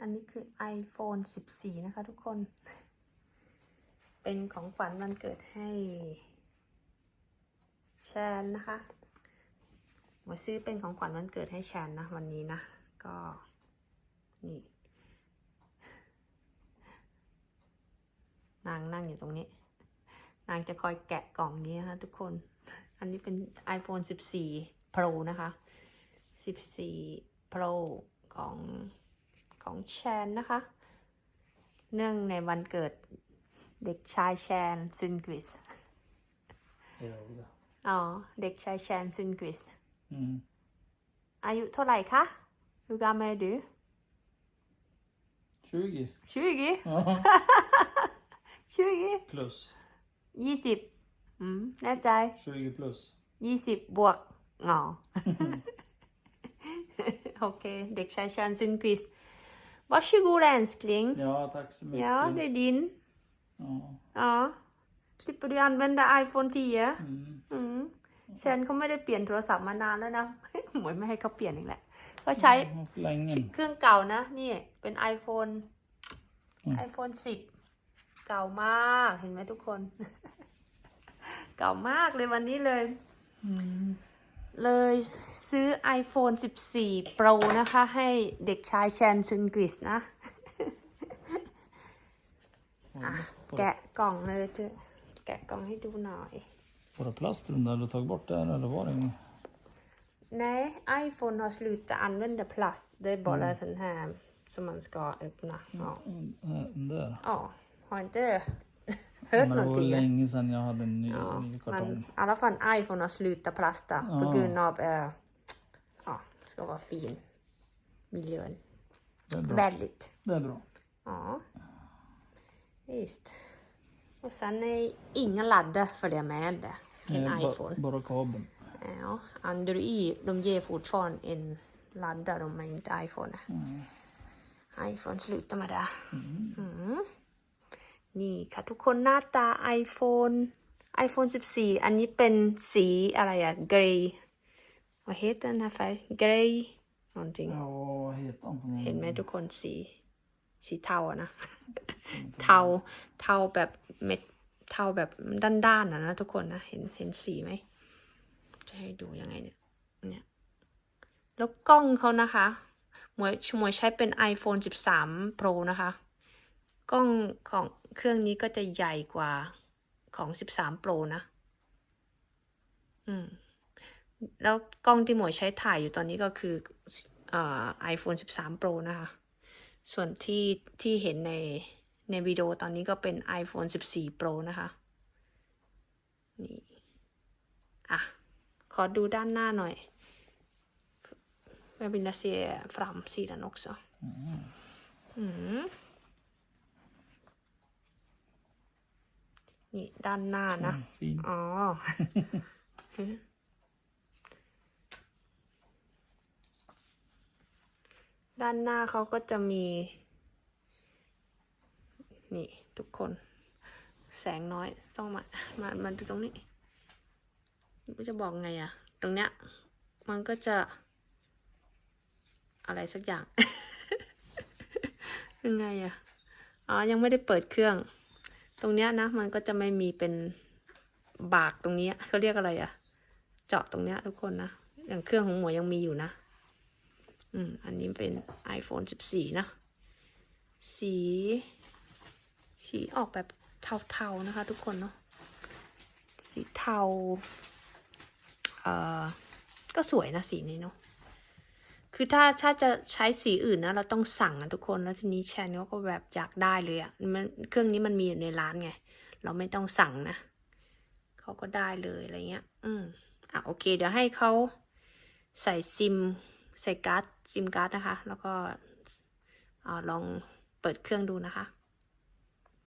อันนี้คือ iPhone 14 นะคะทุกคน เป็นของขวัญวันเกิดให้แชนนะคะมวยซื้อเป็นของขวัญวันเกิดให้แชนนะวันนี้นะ ก็นี่นางนั่งอยู่ตรงนี้ นางจะคอยแกะกล่องนี้นะคะทุกคน อันนี้เป็น iPhone 14 Pro นะคะ 14 Pro ของ ของแชนนะคะ เนื่องในวันเกิดเด็กชายแชนซึนกวิส Ja, det. อ๋อ เด็กชายแชนซึนกวิส Mm. อายุเท่าไหร่คะยูกาเมดู20ชื่อกี่ Ja. ชื่อกี่ plus. ยี่สิบอืมแน่ใจ20 plus. ยี่สิบบวกอ๋อโอเค เด็กชายแชนซึนกวิส Varsågod älskling. Ja, tack så mycket. Ja, det är din. Ja. Ja. Slipper du använda iPhone 10? Mm. อืมฉันเขาไม่ได้เปลี่ยนโทรศัพท์มานานแล้วนะ หมวยไม่ให้เขาเปลี่ยนอีกแหละก็ใช้ Ja, för länge. เครื่องเก่านะ นี่เป็น iPhone อืม iPhone 10 เก่ามากเห็นไหมทุกคน เก่ามากเลยวันนี้เลย เลยซื้อ iPhone 14 Pro นะคะ ให้เด็กชายแชนซึนกริสนะอะแกะกล่องเลยเถอะแกะกล่องให้ดูหน่อย Var det plast i den där? Har du tagit bort den eller var det ingen? Nej, iPhone har slutat använda plast. Det är bara sån här som man ska öppna. Ja, Mm, Den där. ja. har inte hört Men det var någonting? länge sedan jag hade en ny, Ja, ny kartong. men i alla fall iPhone har slutat plasta på Ja. grund av eh, ja, ska vara fin miljön. Det är bra. Väldigt. Det är bra. Ja, visst. Och sen är inga laddar följer med det. En ba- iPhone. Bara kabeln. Ja, Android de ger fortfarande en laddare om man inte iPhone. iPhone slutar med det. Mm. นี่ค่ะทุกคนหน้าตา iPhone iPhone 14 อันนี้เป็นสีอะไรอะ grey vad heter den här färg grey någonting Ja, vad heter han på någon? เห็นไหมทุกคนสี สีเทาอะนะ เทา เทาแบบเม็ด เทาแบบด้านๆอะนะทุกคนนะ เห็น เห็นสีไหม จะให้ดูยังไงเนี่ย เนี่ย แล้วกล้องเขานะคะหมวยหมวยใช้เป็น iPhone 13 Pro นะคะ กล้องของ เครื่องนี้ก็จะใหญ่กว่าของ13 Pro นะ อืม แล้วกล้องที่หมวยใช้ถ่ายอยู่ตอนนี้ก็คืออ่า iPhone 13 Pro นะคะ ส่วนที่ที่เห็นในในวิดีโอตอนนี้ก็เป็น iPhone 14 Pro นะคะ นี่ อะ ขอดูด้านหน้าหน่อย Jag vill se framsidan också. Mm. นี่ด้านหน้านะ Fin. อ๋อ ด้านหน้าเขาก็จะมี นี่ทุกคน แสงน้อยต้องมา มามาดูตรงนี้ไม่จะบอกไงอะตรงเนี้ย มันก็จะ อะไรสักอย่าง ยังไงอะอ๋อ ยังไม่ได้เปิดเครื่อง ตรงเนี้ยนะมันก็จะไม่มีเป็นบากตรงเนี้ยเขาเรียกอะไรอะเจาะตรงเนี้ยทุกคนนะ อย่างเครื่องของหมวยยังมีอยู่นะ อืม อันนี้เป็น iPhone 14 นะ สี สีออกแบบเทาๆนะคะ ทุกคนเนาะ สีเทา เอ่อ ก็สวยนะสีนี้เนาะ คือถ้าถ้าจะใช้สีอื่นนะเราต้องสั่งอะทุกคนแล้วทีนี้แชนเขาก็แบบอยากได้เลยอะมันเครื่องนี้มันมีอยู่ในร้านไง เราไม่ต้องสั่งนะเขาก็ได้เลยอะไรเงี้ย อืมอะโอเค เดี๋ยวให้เขาใส่ซิม ใส่การ์ดซิมการ์ดนะคะ แล้วก็อ่าลองเปิดเครื่องดูนะคะ